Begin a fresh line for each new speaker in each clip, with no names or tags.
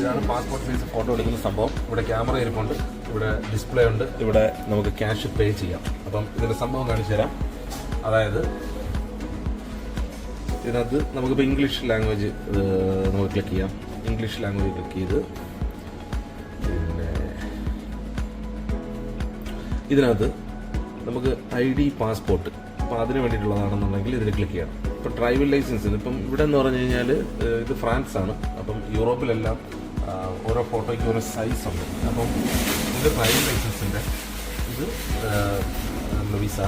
ഇതാണ് passport size photo എടുക്കുന്ന സംഭവം. ഇവിടെ ക്യാമറ ഇരിപ്പുണ്ട് ഇവിടെ ഡിസ്പ്ലേ ഉണ്ട് ഇവിടെ നമുക്ക് ക്യാഷ് പേ ചെയ്യാം. അപ്പം ഇതിന്റെ സംഭവം കാണിച്ചു തരാം. അതായത് ഇതിനകത്ത് നമുക്കിപ്പോൾ ഇംഗ്ലീഷ് ലാംഗ്വേജ് നമുക്ക് ക്ലിക്ക് ചെയ്യാം. ഇംഗ്ലീഷ് ലാംഗ്വേജ് ക്ലിക്ക് ചെയ്ത് പിന്നെ ഇതിനകത്ത് നമുക്ക് ഐ ഡി പാസ്പോർട്ട് അപ്പോൾ അതിന് വേണ്ടിയിട്ടുള്ളതാണെന്നുണ്ടെങ്കിൽ ഇതിൽ ക്ലിക്ക് ചെയ്യണം. ഇപ്പോൾ ഡ്രൈവിംഗ് ലൈസൻസ് ഇപ്പം ഇവിടെ എന്ന് പറഞ്ഞു കഴിഞ്ഞാൽ ഇത് ഫ്രാൻസ് ആണ്. അപ്പം യൂറോപ്പിലെല്ലാം ഓരോ ഫോട്ടോയ്ക്ക് ഓരോ സൈസ് ഉണ്ട്. അപ്പം ഇത് ഡ്രൈവിംഗ് ലൈസൻസിന്റെ ഇത് വിസ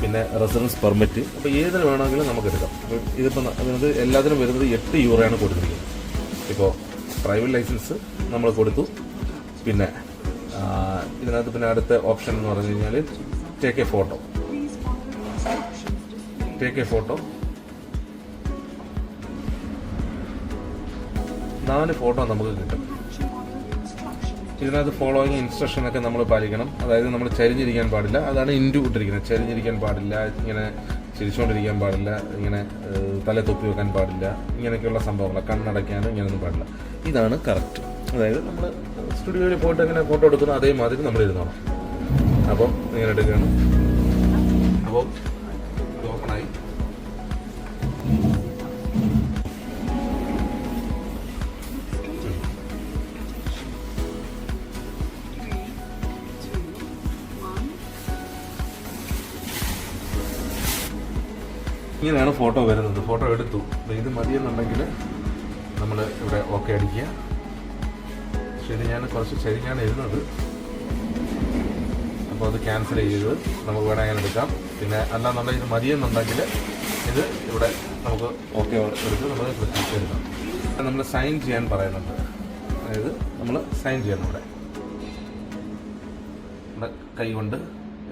പിന്നെ റെസിഡൻസ് പെർമിറ്റ് അപ്പോൾ ഏതിന് വേണമെങ്കിലും നമുക്ക് എടുക്കാം ഇതിപ്പോൾ അതിനകത്ത് എല്ലാത്തിനും വരുന്നത് എട്ട് യൂറോയാണ് കൊടുത്തിരിക്കുന്നത്. ഇപ്പോൾ ഡ്രൈവിംഗ് ലൈസൻസ് നമ്മൾ കൊടുത്തു. പിന്നെ ഇതിനകത്ത് പിന്നെ അടുത്ത ഓപ്ഷൻ എന്ന് പറഞ്ഞു കഴിഞ്ഞാൽ take a photo take a photo നാല് ഫോട്ടോ നമുക്ക് കിട്ടും. ഇതിനകത്ത് ഫോളോയിങ് ഇൻസ്ട്രക്ഷൻ ഒക്കെ നമ്മൾ പാലിക്കണം. അതായത് നമ്മൾ ചരിഞ്ഞിരിക്കാൻ പാടില്ല. അതാണ് ഇൻഡു ഇട്ടിരിക്കുന്നത്. ചരിഞ്ഞിരിക്കാൻ പാടില്ല ഇങ്ങനെ ചിരിച്ചുകൊണ്ടിരിക്കാൻ പാടില്ല ഇങ്ങനെ തല തൊപ്പി വെക്കാൻ പാടില്ല ഇങ്ങനെയൊക്കെയുള്ള സംഭവങ്ങൾ കണ്ണടയ്ക്കാനും ഇങ്ങനെയൊന്നും പാടില്ല. ഇതാണ് കറക്റ്റ് അതായത് നമ്മൾ സ്റ്റുഡിയോയിൽ പോയിട്ട് എങ്ങനെ ഫോട്ടോ എടുക്കുന്നു അതേമാതിരി നമ്മൾ ഇരുന്നോണം അപ്പം ഇങ്ങനെ എടുക്കുകയാണ്. അപ്പോൾ ഇങ്ങനെയാണ് ഫോട്ടോ വരുന്നത്. ഫോട്ടോ എടുത്തു. ഇത് മതിയെന്നുണ്ടെങ്കിൽ നമ്മൾ ഇവിടെ ഓക്കെ അടിക്കുക. ശരി ഞാൻ കുറച്ച് ചരിഞ്ഞാണ് ഇരുന്നത്. അപ്പോൾ അത് ക്യാൻസൽ ചെയ്ത് നമുക്ക് വേണമെങ്കിൽ അങ്ങനെ എടുക്കാം. പിന്നെ അല്ലാന്നുണ്ടെങ്കിൽ ഇത് മതിയെന്നുണ്ടെങ്കിൽ ഇത് ഇവിടെ നമുക്ക് ഓക്കെ എടുത്ത് നമ്മൾ ക്ലിക്ക് എടുക്കാം. നമ്മൾ സൈൻ ചെയ്യാൻ പറയുന്നുണ്ട്. അതായത് നമ്മൾ സൈൻ ചെയ്യണം ഇവിടെ. ഇവിടെ കൈ കൊണ്ട്.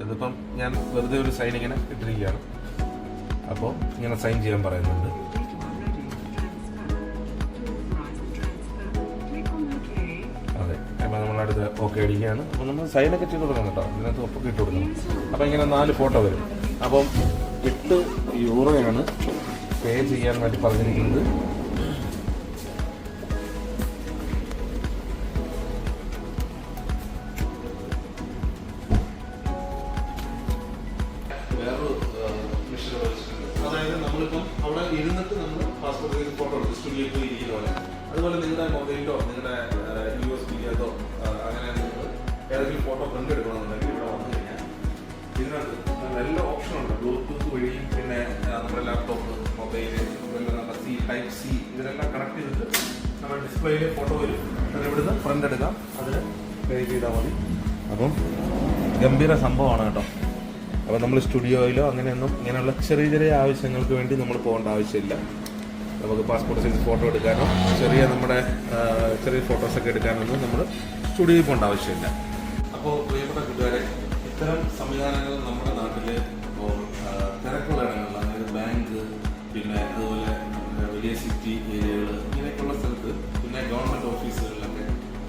ഇതിപ്പം ഞാൻ വെറുതെ ഒരു സൈൻ ഇങ്ങനെ ഇട്ടിരിക്കുകയാണ്. അപ്പോൾ ഇങ്ങനെ സൈൻ ചെയ്യാൻ പറയുന്നുണ്ട്. അതെ അപ്പോൾ നമ്മളടുത്ത് ഓക്കെ അടിക്കുകയാണ് അപ്പോൾ നമ്മൾ സൈനൊക്കെ ചെയ്ത് കൊടുക്കണം കേട്ടോ. ഇതിനകത്ത് ഒപ്പൊക്കെ ഇട്ട് കൊടുക്കണം. അപ്പോൾ ഇങ്ങനെ നാല് ഫോട്ടോ വരും. അപ്പം എട്ട് യൂറോയാണ് പേ ചെയ്യാൻ വേണ്ടി പറഞ്ഞിരിക്കുന്നത്. അവിടെ ഇരുന്നിട്ട് നമ്മൾ പാസ്പോർട്ട് സൈസ് ഫോട്ടോ എടുത്ത് സ്റ്റുഡിയോയിൽ പോയി ഇരിക്കുന്ന പോലെ അതുപോലെ നിങ്ങളുടെ മൊബൈലിലോ നിങ്ങളുടെ യു എസ് ബിക്കകത്തോ അങ്ങനെ നിങ്ങൾ ഏതെങ്കിലും ഫോട്ടോ പ്രിന്റ് എടുക്കണമെന്നുണ്ടെങ്കിൽ ഇവിടെ വന്നു കഴിഞ്ഞാൽ ഇതിനകത്ത് നല്ല ഓപ്ഷൻ ഉണ്ട്. ബ്ലൂടൂത്ത് വഴിയും പിന്നെ നമ്മുടെ ലാപ്ടോപ്പ് മൊബൈൽ നമ്മുടെ സി ടൈപ്പ് സി ഇതിനെല്ലാം കണക്ട് ചെയ്തിട്ട് നമ്മുടെ ഡിസ്പ്ലേയിൽ ഫോട്ടോ വരും. അത് ഇവിടുന്ന് പ്രിന്റ് എടുക്കാം. അതിന് പേ ചെയ്താൽ മതി. അപ്പം ഗംഭീര സംഭവമാണ് കേട്ടോ. അപ്പോൾ നമ്മൾ സ്റ്റുഡിയോയിലോ അങ്ങനെയൊന്നും ഇങ്ങനെയുള്ള ചെറിയ ചെറിയ ആവശ്യങ്ങൾക്ക് വേണ്ടി നമ്മൾ പോകേണ്ട ആവശ്യമില്ല. നമുക്ക് പാസ്പോർട്ട് സൈസ് ഫോട്ടോ എടുക്കാനോ ചെറിയ നമ്മുടെ ചെറിയ ഫോട്ടോസൊക്കെ എടുക്കാനൊന്നും നമ്മൾ സ്റ്റുഡിയോയിൽ പോകേണ്ട ആവശ്യമില്ല. അപ്പോൾ പ്രിയപ്പെട്ട കൂട്ടുകാരെ ഇത്തരം സംവിധാനങ്ങൾ നമ്മുടെ നാട്ടിൽ ഇപ്പോൾ തിരക്കുള്ള ഇടങ്ങളിൽ അതായത് ബാങ്ക് പിന്നെ അതുപോലെ വലിയ സിറ്റി ഏരിയകൾ ഇങ്ങനെയൊക്കെയുള്ള സ്ഥലത്ത് പിന്നെ ഗവൺമെന്റ് ഓഫീസുകളിലൊക്കെ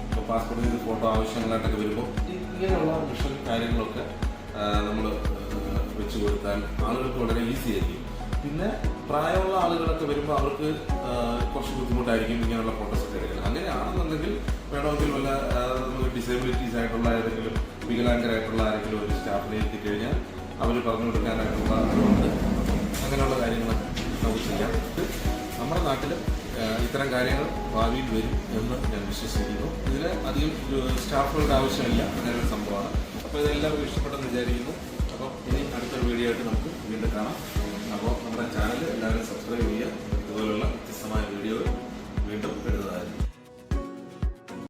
ഇപ്പോൾ പാസ്പോർട്ട് സൈസ് ഫോട്ടോ ആവശ്യങ്ങളായിട്ടൊക്കെ വരുമ്പോൾ ഇങ്ങനെയുള്ള മിഷൻ കാര്യങ്ങളൊക്കെ നമ്മൾ വെച്ച് കൊടുത്താൽ ആളുകൾക്ക് വളരെ ഈസി ആയിരിക്കും. പിന്നെ പ്രായമുള്ള ആളുകളൊക്കെ വരുമ്പോൾ അവർക്ക് കുറച്ച് ബുദ്ധിമുട്ടായിരിക്കും ഇങ്ങനെയുള്ള ഫോട്ടോസ് ഒക്കെ എടുക്കാൻ. അങ്ങനെയാണെന്നുണ്ടെങ്കിൽ വേണമെങ്കിൽ വല്ല ഡിസബിലിറ്റീസ് ആയിട്ടുള്ള ഏതെങ്കിലും വികലാംഗരായിട്ടുള്ള ആരെങ്കിലും ഒരു സ്റ്റാഫിനെ എത്തിക്കഴിഞ്ഞാൽ അവർ പറഞ്ഞു കൊടുക്കാനായിട്ടുള്ള അങ്ങനെയുള്ള കാര്യങ്ങളൊക്കെ നമുക്ക് ചെയ്യാം. നമ്മുടെ നാട്ടിൽ ഇത്തരം കാര്യങ്ങൾ ഭാവിയിൽ വരും എന്ന് ഞാൻ വിശ്വസിക്കുന്നു. ഇതിൽ അധികം സ്റ്റാഫുകളുടെ ആവശ്യമില്ല. അങ്ങനെ ഒരു സംഭവമാണ്. അപ്പോൾ ഇതെല്ലാവർക്കും ഇഷ്ടപ്പെട്ടെന്ന് വിചാരിക്കുന്നു. അപ്പോൾ ഇനി അടുത്തൊരു വീഡിയോ ആയിട്ട് നമുക്ക് വീണ്ടും കാണാം. അപ്പോൾ നമ്മുടെ ചാനൽ എല്ലാവരും സബ്സ്ക്രൈബ് ചെയ്യുക. ഇതുപോലുള്ള വ്യത്യസ്തമായ വീഡിയോകൾ വീണ്ടും ഇടുന്നതായിരിക്കും